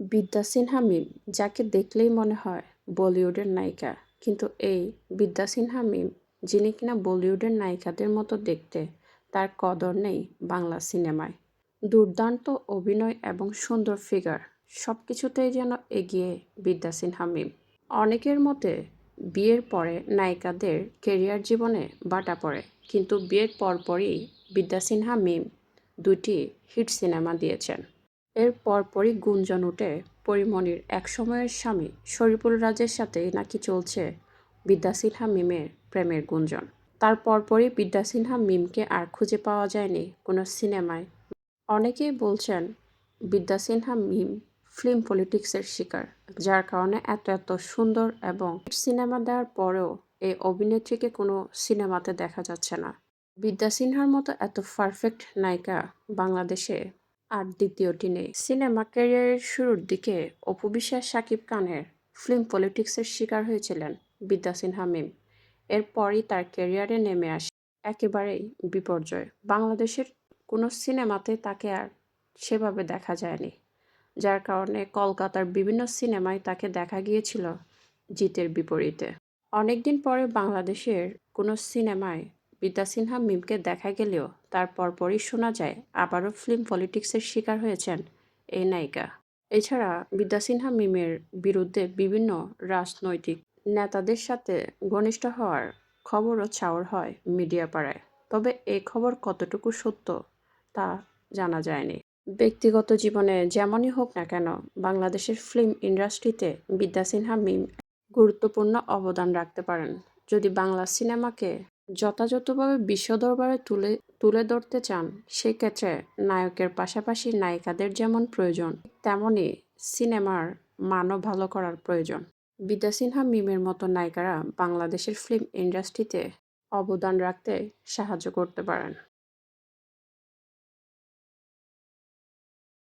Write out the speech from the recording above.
বিদ্যা সিনহা মিম, যাকে দেখলেই মনে হয় বলিউডের নায়িকা, কিন্তু এই বিদ্যা সিনহা মিম, যিনি কিনা বলিউডের নায়িকাদের মতো দেখতে, তার কদর নেই বাংলা সিনেমায়। দুর্দান্ত অভিনয় এবং সুন্দর ফিগার সব কিছুতেই যেন এগিয়ে বিদ্যা সিনহা মিম। অনেকের মতে, বিয়ের পরে নায়িকাদের কেরিয়ার জীবনে বাটা পড়ে, কিন্তু বিয়ের পরপরই বিদ্যা সিনহা মিম দুটি হিট সিনেমা দিয়েছেন। এর পরপরই গুঞ্জন ওঠে পরিমণির একসময়ের স্বামী শরীফুল রাজের সাথে নাকি চলছে বিদ্যা সিনহা মিমের প্রেমের গুঞ্জন। তার পরপরই বিদ্যা সিনহা মিমকে আর খুঁজে পাওয়া যায়নি কোনো সিনেমায়। অনেকেই বলছেন বিদ্যা সিনহা মিম ফিল্ম পলিটিক্সের শিকার, যার কারণে এত এত সুন্দর এবং সিনেমা দেওয়ার পরেও এই অভিনেত্রীকে কোনো সিনেমাতে দেখা যাচ্ছে না। বিদ্যা সিনহার মতো এত পারফেক্ট নায়িকা বাংলাদেশে আর দ্বিতীয়টি নেই। সিনেমা ক্যারিয়ারের শুরুর দিকে অপু বিশ্বাস শাকিব খানের ফিল্ম পলিটিক্সের শিকার হয়েছিলেন বিদ্যা সিনহা মিম। এরপরই তার ক্যারিয়ারে নেমে আসে একেবারেই বিপর্যয়। বাংলাদেশের কোনো সিনেমাতে তাকে আর সেভাবে দেখা যায়নি, যার কারণে কলকাতার বিভিন্ন সিনেমায় তাকে দেখা গিয়েছিল জিতের বিপরীতে। অনেকদিন পরে বাংলাদেশের কোনো সিনেমায় বিদ্যা সিনহা মিমকে দেখা গেলেও তার পরপরই শোনা যায়, আবারও ফিল্ম পলিটিক্সের শিকার হয়েছেন এই নায়িকা। এছাড়া বিদ্যা সিনহা মিমের বিরুদ্ধে বিভিন্ন রাজনৈতিক নেতাদের সাথে ঘনিষ্ঠ হওয়ার খবরও চাওর হয় মিডিয়া পাড়ায় তবে এই খবর কতটুকু সত্য তা জানা যায়নি। ব্যক্তিগত জীবনে যেমনই হোক না কেন বাংলাদেশের ফিল্ম ইন্ডাস্ট্রিতে বিদ্যা সিনহা মিম গুরুত্বপূর্ণ অবদান রাখতে পারেন। যদি বাংলা সিনেমাকে যথাযথভাবে বিশ্ব দরবারে তুলে তুলে ধরতে চান, সেক্ষেত্রে নায়কের পাশাপাশি নায়িকাদের যেমন প্রয়োজন তেমনই সিনেমার মানও ভালো করার প্রয়োজন। বিদ্যা সিনহা মিমের মতো নায়িকারা বাংলাদেশের ফিল্ম ইন্ডাস্ট্রিতে অবদান রাখতে সাহায্য করতে পারেন।